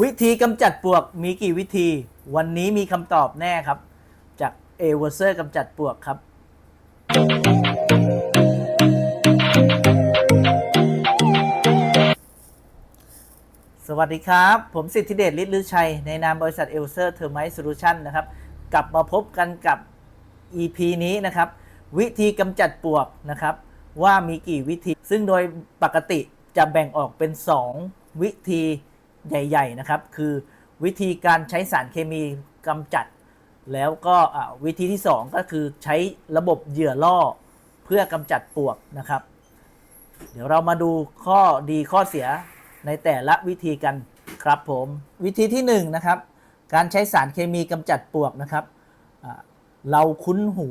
วิธีกำจัดปลวกมีกี่วิธี วันนี้มีคำตอบแน่ครับ จากเอเวอร์เซอร์กำจัดปลวกครับ สวัสดีครับ ผมสิทธิเดชฤทธิ์ลือชัย ในนามบริษัทเอลเซอร์เทอร์ไมโซลูชันนะครับ กลับมาพบกันกับ EP นี้นะครับ วิธีกำจัดปลวกนะครับ ว่ามีกี่วิธี ซึ่งโดยปกติจะแบ่งออกเป็น 2 วิธี ใหญ่ ๆ นะครับ คือวิธีการใช้สารเคมีกำจัด แล้วก็วิธีที่ 2 ก็คือใช้ระบบเหยื่อล่อเพื่อกำจัดปลวกนะครับ เดี๋ยวเรามาดูข้อดีข้อเสียในแต่ละวิธีกันครับผมวิธีที่1นงนะครับการใช้สารเคมีกำจัดปลวกนะครับ เราคุ้นหู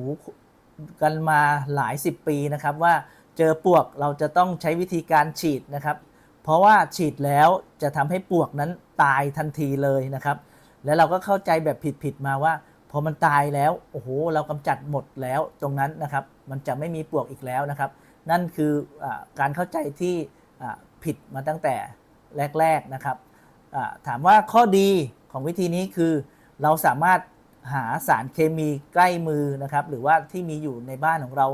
กันมาหลาย 10 ปีนะครับ ว่าเจอปลวกเราจะต้องใช้วิธีการฉีดนะครับ เพราะว่าฉีดแล้วจะทำให้ปวกนั้นตายทันทีเลยนะครับ แล้วเราก็เข้าใจแบบผิดๆมาว่าพอมันตายแล้วโอ้โหเรากำจัดหมดแล้วตรงนั้นนะครับ มันจะไม่มีปวกอีกแล้วนะครับ นั่นคืออการเข้าใจที่ผิดมาตั้งแต่แรกๆนะครับถามว่าข้อดีของวิธีนี้คือเราสามารถหาสารเคมีใกล้มือนะครับ หรือว่าที่มีอยู่ในบ้านของเรา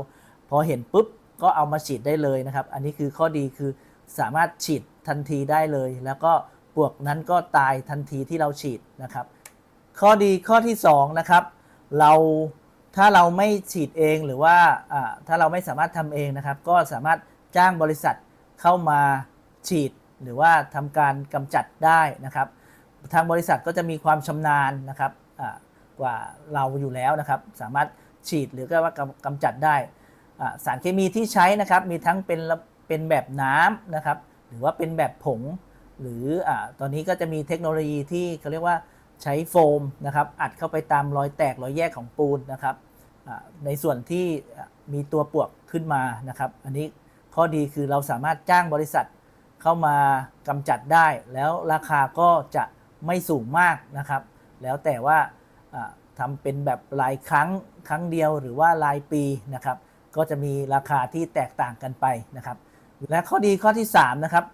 พอเห็นปุ๊บก็เอามาฉีดได้เลยนะครับ อันนี้คือข้อดีคือ สามารถฉีดทันทีได้เลย แล้วก็ปลวกนั้นก็ตายทันทีที่เราฉีดนะครับ ข้อดีข้อที่2นะครับเราถ้าเราไม่ฉีดเองหรือว่าถ้าเราไม่สามารถทำเองนะครับ ก็สามารถจ้างบริษัทเข้ามาฉีดหรือว่าทำการกำจัดได้นะครับ ทางบริษัทก็จะมีความชำนาญนะครับกว่าเราอยู่แล้วนะครับ สามารถฉีดหรือก็ว่ากำกำจัดได้ สารเคมีที่ใช้นะครับ มีทั้งเป็น เป็นแบบน้ำนะครับ หรือว่าเป็นแบบผง หรืออาตอนนี้ก็จะมีเทคโนโลยีที่เขาเรียกว่าใช้โฟมนะครับ อัดเข้าไปตามรอยแตกรอยแยกของปูนนะครับในส่วนที่มีตัวปลวกขึ้นมานะครับ อันนี้ข้อดีคือเราสามารถจ้างบริษัทเข้ามากำจัดได้ แล้วราคาก็จะไม่สูงมากนะครับ แล้วแต่ว่าอ่าทำเป็นแบบรายครั้งครั้งเดียวหรือว่ารายปีนะครับ ก็จะมีราคาที่แตกต่างกันไปนะครับ และข้อดีข้อที่ 3 นะครับ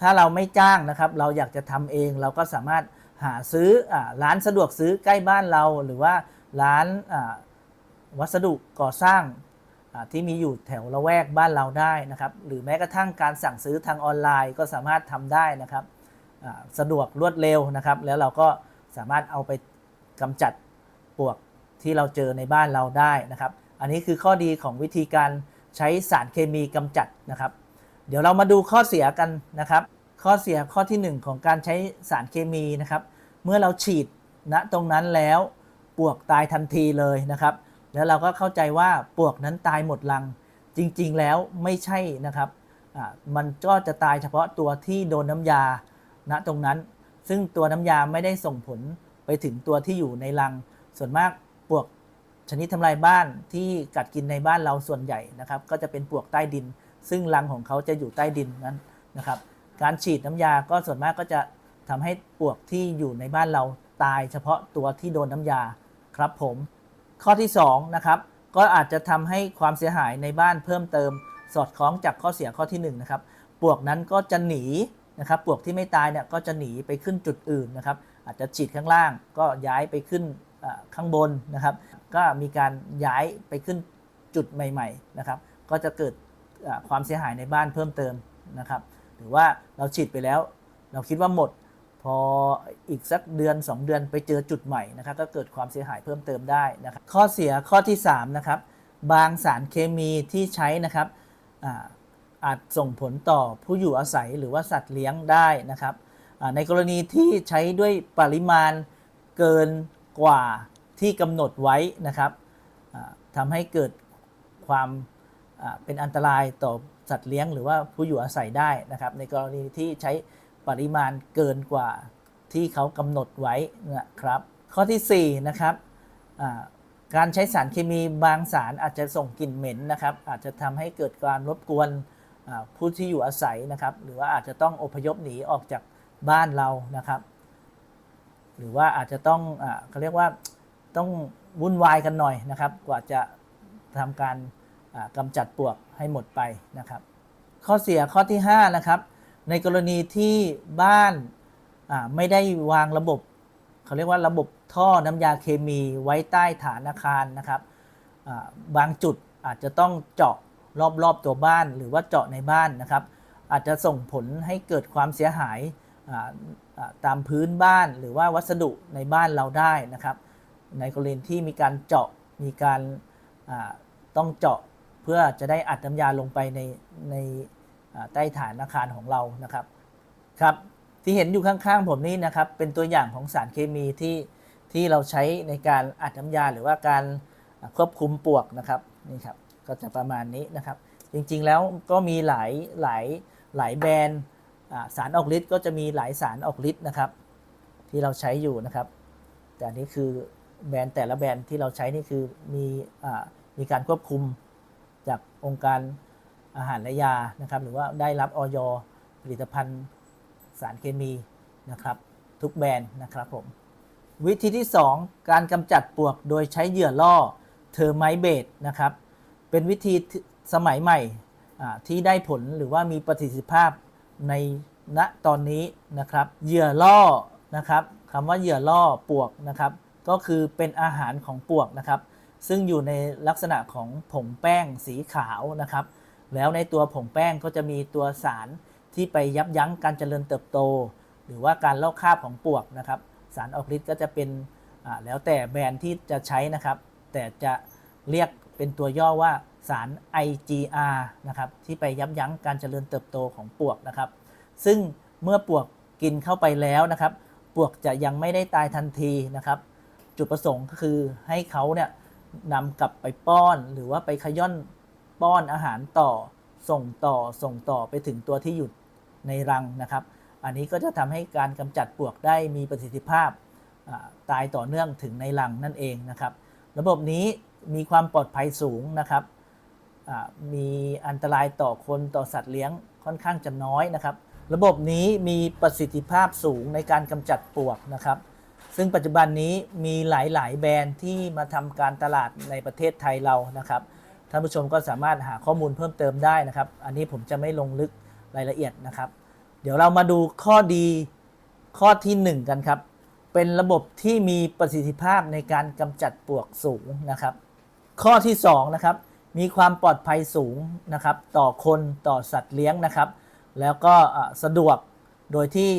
ถ้าเราไม่จ้างนะครับ เราอยากจะทำเองเราก็สามารถหาซื้ออร้านสะดวกซื้อใกล้บ้านเรา หรือว่าร้านวัสดุก่อสร้างที่มีอยู่แถวละแวกบ้านเราได้นะครับ หรือแม้กระทั่งการสั่งซื้อทางออนไลน์ก็สามารถทำได้นะครับสะดวกรวดเร็วนะครับ แล้วเราก็สามารถเอาไปกำจัดปวกที่เราเจอในบ้านเราได้นะครับ อันนี้คือข้อดีของวิธีการใช้สารเคมีกำจัดนะครับ ดี๋ยวเรามาดูข้อเสียกันนะครับ ข้อเสียข้อที่ 1 ของการใช้สารเคมีนะครับ เมื่อเราฉีดณตรงนั้นแล้วปลวกตายทันทีเลยนะครับ แล้วเราก็เข้าใจว่าปลวกนั้นตายหมดรัง จริงๆแล้วไม่ใช่นะครับมันก็จะตายเฉพาะตัวที่โดนน้ำยาณตรงนั้น ซึ่งตัวน้ำยาไม่ได้ส่งผลไปถึงตัวที่อยู่ในรัง ส่วนมากปลวกชนิดทำลายบ้านที่กัดกินในบ้านเราส่วนใหญ่นะครับ ก็จะเป็นปลวกใต้ดิน ซึ่งรังของเขาจะอยู่ใต้ดินนั้นนะครับ การฉีดน้ำยาก็ส่วนมากก็จะทำให้ปลวกที่อยู่ในบ้านเราตายเฉพาะตัวที่โดนน้ำยาครับผม ข้อที่2นะครับก็อาจจะทำให้ความเสียหายในบ้านเพิ่มเติม สอดคล้องจากข้อเสียข้อที่1นนะครับปลวกนั้นก็จะหนีนะครับปลวกที่ไม่ตายเนี่ยก็จะหนีไปขึ้นจุดอื่นนะครับ อาจจะฉีดข้างล่างก็ย้ายไปขึ้นข้างบนนะครับ ก็มีการย้ายไปขึ้นจุดใหม่ ๆนะครับ ก็จะเกิด ความเสียหายในบ้านเพิ่มเติมนะครับ หรือว่าเราฉีดไปแล้ว เราคิดว่าหมด พออีกสักเดือน 2 เดือนไปเจอจุดใหม่นะครับก็เกิดความเสียหายเพิ่มเติมได้นะครับข้อเสียข้อที่3นะครับบางสารเคมีที่ใช้นะครับอาอาจส่งผลต่อผู้อยู่อาศัยหรือว่าสัตว์เลี้ยงได้นะครับในกรณีที่ใช้ด้วยปริมาณเกินกว่าที่กำหนดไว้นะครับทำให้เกิดความ เป็นอันตรายต่อสัตว์เลี้ยงหรือว่าผู้อยู่อาศัยได้นะครับในกรณีที่ใช้ปริมาณเกินกว่าที่เขากำหนดไว้นะครับ ข้อทีสี่4นะครับการใช้สารเคมีบางสารอาจจะส่งกลิ่นเหม็นนะครับอาจจะทำให้เกิดการรบกวนผู้ที่อยู่อาศัยนะครับหรือว่าอาจจะต้องอพยพหนีออกจากบ้านเรานะครับ หรือว่าอาจจะต้องอเขาเรียกว่าต้องวุ่นวายกันหน่อยนะครับ กว่าจะทำการ กำจัดปลวกให้หมดไปนะครับ ข้อเสียข้อที่5นะครับในกรณีที่บ้านไม่ได้วางระบบเขาเรียกว่าระบบท่อน้ำยาเคมีไว้ใต้ฐานอาคารนะครับบางจุดอาจจะต้องเจาะรอบๆตัวบ้านหรือว่าเจาะในบ้านนะครับ อาจจะส่งผลให้เกิดความเสียหายตามพื้นบ้านหรือว่าวัสดุในบ้านเราได้นะครับ ในกรณีที่มีการเจาะมีการต้องเจาะ เพื่อจะได้อัดน้ำยาลงไปในในใต้ฐานอาคารของเรานะครับครับที่เห็นอยู่ข้างๆผมนี่นะครับเป็นตัวอย่างของสารเคมีที่ที่เราใช้ในการอัดน้ำยาหรือว่าการควบคุมปวกนะครับนี่ครับก็จะประมาณนี้นะครับ จริงๆแล้วก็มีหลายหลายหลายแบรนด์สารออกฤทธิ์ก็จะมีหลายสารออกฤทธิ์นะครับ ที่เราใช้อยู่นะครับ แต่นี้คือแบรนด์แต่ละแบรนด์ที่เราใช้นี่คือมีอ่ามีการควบคุม องค์การอาหารและยานะครับ หรือว่าได้รับออยผลิตภัณฑ์สารเคมีนะครับ ทุกแบรนด์นะครับผมวิธีที่ 2 การกำจัดปลวกโดยใช้เหยื่อล่อเทอร์ไมเบดนะครับ เป็นวิธีสมัยใหม่ที่ได้ผลหรือว่ามีประสิทธิภาพในณตอนนี้นะครับ เหยื่อล่อนะครับคำว่าเหยื่อล่อปลวกนะครับ ก็คือเป็นอาหารของปลวกนะครับ ซึ่งอยู่ในลักษณะของผงแป้งสีขาวนะครับ แล้วในตัวผงแป้งก็จะมีตัวสารที่ไปยับยั้งการเจริญเติบโต หรือว่าการลอกคราบของปวกนะครับ สารออกฤทธิ์ก็จะเป็นแล้วแต่แบรนด์ที่จะใช้นะครับ แต่จะเรียกเป็นตัวย่อว่าสาร IGR นะครับที่ไปยับยั้งการเจริญเติบโตของปวกนะครับ ซึ่งเมื่อปวกกินเข้าไปแล้วนะครับ ปวกจะยังไม่ได้ตายทันทีนะครับ จุดประสงค์ก็คือให้เขาเนี่ย นำกลับไปป้อนหรือว่าไปขย่อนป้อนอาหารต่อ ส่งต่อส่งต่อไปถึงตัวที่อยู่ในรังนะครับ อันนี้ก็จะทำให้การกำจัดปลวกได้มีประสิทธิภาพตายต่อเนื่องถึงในรังนั่นเองนะครับ ระบบนี้มีความปลอดภัยสูงนะครับมีอันตรายต่อคนต่อสัตว์เลี้ยงค่อนข้างจะน้อยนะครับ ระบบนี้มีประสิทธิภาพสูงในการกำจัดปลวกนะครับ ซึ่งปัจจุบันนี้มีหลาย ๆ แบรนด์ที่มาทำการตลาดในประเทศไทยเรานะครับท่านผู้ชมก็สามารถหาข้อมูลเพิ่มเติมได้นะครับ อันนี้ผมจะไม่ลงลึกรายละเอียดนะครับ เดี๋ยวเรามาดูข้อดีข้อทีหนึ่1 กันครับ เป็นระบบที่มีประสิทธิภาพในการกำจัดปลวกสูงนะครับ ข้อที่2นะครับมีความปลอดภัยสูงนะครับ ต่อคนต่อสัตว์เลี้ยงนะครับ แล้วก็สะดวกโดยที่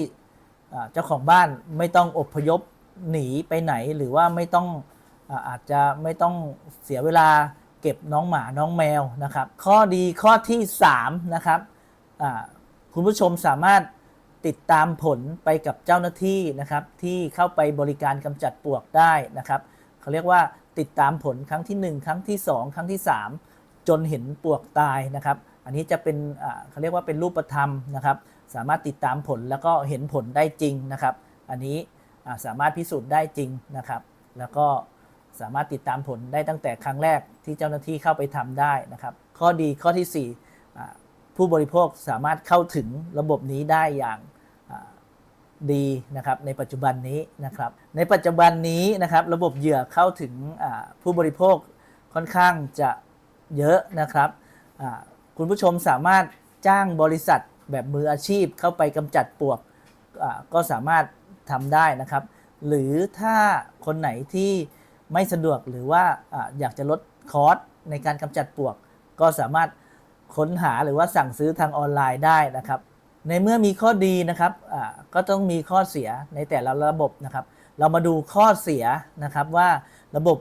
เจ้าของบ้านไม่ต้องอพยพ หนีไปไหนหรือว่าไม่ต้องอาจจะไม่ต้องเสียเวลาเก็บน้องหมาน้องแมวนะครับ ข้อดีข้อที่ 3 นะครับคุณผู้ชมสามารถติดตามผลไปกับเจ้าหน้าที่นะครับที่เข้าไปบริการกำจัดปลวกได้นะครับเขาเรียกว่าติดตามผลครั้งที่ 1 ครั้งที่ 2 ครั้งที่ 3 จนเห็นปลวกตายนะครับ อันนี้จะเป็นเขาเรียกว่าเป็นรูปธรรมนะครับ สามารถติดตามผลแล้วก็เห็นผลได้จริงนะครับ อันนี้ สามารถพิสูจน์ได้จริงนะครับ แล้วก็สามารถติดตามผลได้ตั้งแต่ครั้งแรกที่เจ้าหน้าที่เข้าไปทำได้นะครับ ข้อดีข้อที่สี่ผู้บริโภคสามารถเข้าถึงระบบนี้ได้อย่างดีนะครับในปัจจุบันนี้นะครับ ในปัจจุบันนี้นะครับระบบเหยื่อเข้าถึงผู้บริโภคค่อนข้างจะเยอะนะครับคุณผู้ชมสามารถจ้างบริษัทแบบมืออาชีพเข้าไปกำจัดปลวกก็สามารถ ทำได้นะครับ หรือถ้าคนไหนที่ไม่สะดวกหรือว่าออยากจะลดคอสในการกำจัดปวก ก็สามารถค้นหาหรือว่าสั่งซื้อทางออนไลน์ได้นะครับ ในเมื่อมีข้อดีนะครับก็ต้องมีข้อเสียในแต่ละระบบนะครับ เรามาดูข้อเสียนะครับว่าระบบ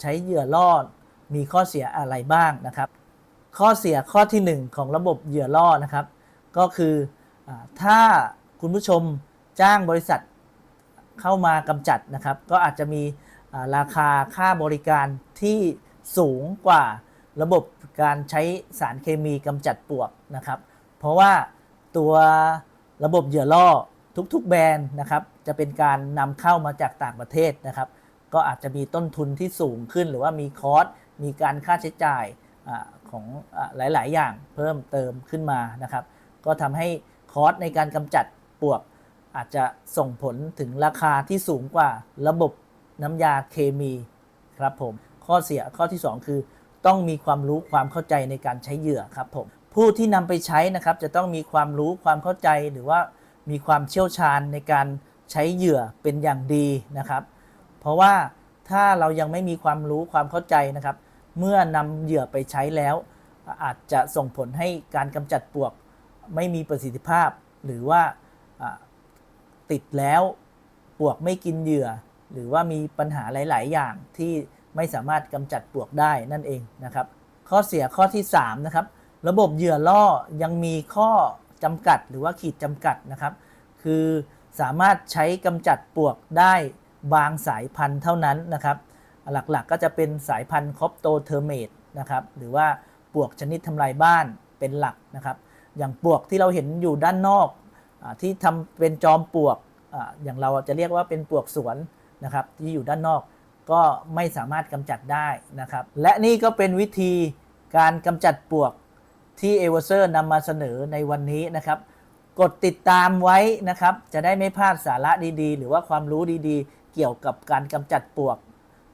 ใช้เหยื่อล่อมีข้อเสียอะไรบ้างนะครับ ข้อเสียข้อทีหนึ่1 ของระบบเหยื่อล่อนะครับ ก็คืออถ้าคุณผู้ชมจ้างบริษัท เข้ามากำจัดนะครับ ก็อาจจะมีราคาค่าบริการที่สูงกว่าระบบการใช้สารเคมีกำจัดปวกนะครับ เพราะว่าตัวระบบเหยื่อล่อทุกๆแบรนด์นะครับ จะเป็นการนำเข้ามาจากต่างประเทศนะครับ ก็อาจจะมีต้นทุนที่สูงขึ้น หรือว่ามีคอสมีการค่าใช้จ่ายอของอหลาย ๆ อย่างเพิ่มเติมขึ้นมานะครับ ก็ทำให้คอสในการกำจัดปวก อาจจะส่งผลถึงราคาที่สูงกว่าระบบน้ำยาเคมีครับผม ข้อเสียข้อที่ 2 คือ ต้องมีความรู้ความเข้าใจในการใช้เหยื่อครับผม ผู้ที่นำไปใช้นะครับจะต้องมีความรู้ความเข้าใจหรือว่ามีความเชี่ยวชาญในการใช้เหยื่อเป็นอย่างดีนะครับ เพราะว่าถ้าเรายังไม่มีความรู้ความเข้าใจนะครับ เมื่อนำเหยื่อไปใช้แล้ว อาจจะส่งผลให้การกำจัดปวกไม่มีประสิทธิภาพ หรือว่า ติดแล้วปวกไม่กินเหยื่อ หรือว่ามีปัญหาหลาย ๆ อย่างที่ไม่สามารถกำจัดปวกได้นั่นเองนะครับ ข้อเสียข้อที่3นะครับระบบเหยื่อล่อยังมีข้อจำกัดหรือว่าขีดจำกัดนะครับ คือสามารถใช้กำจัดปวกได้บางสายพันธุ์เท่านั้นนะครับ หลักๆก็จะเป็นสายพันธุ์คอปโตเทอร์เมตนะครับหรือว่าปวกชนิดทำลายบ้านเป็นหลักนะครับ อย่างปวกที่เราเห็นอยู่ด้านนอก ที่ทำเป็นจอมปลวกออย่างเราจะเรียกว่าเป็นปลวกสวนนะครับที่อยู่ด้านนอกก็ไม่สามารถกำจัดได้นะครับ และนี่ก็เป็นวิธีการกำจัดปลวกที่เอเวอร์เซอร์นำมาเสนอในวันนี้นะครับ กดติดตามไว้นะครับ จะได้ไม่พลาดสาระดีๆ หรือว่าความรู้ดีๆ เกี่ยวกับการกำจัดปลวก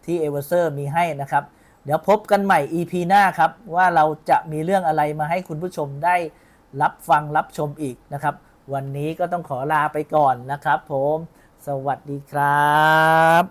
ที่เอเวอร์เซอร์มีให้นะครับ เดี๋ยวพบกันใหม่ EP หน้าครับ ว่าเราจะมีเรื่องอะไรมาให้คุณผู้ชมได้รับฟังรับชมอีกนะครับ วันนี้ก็ต้องขอลาไปก่อนนะครับผม สวัสดีครับ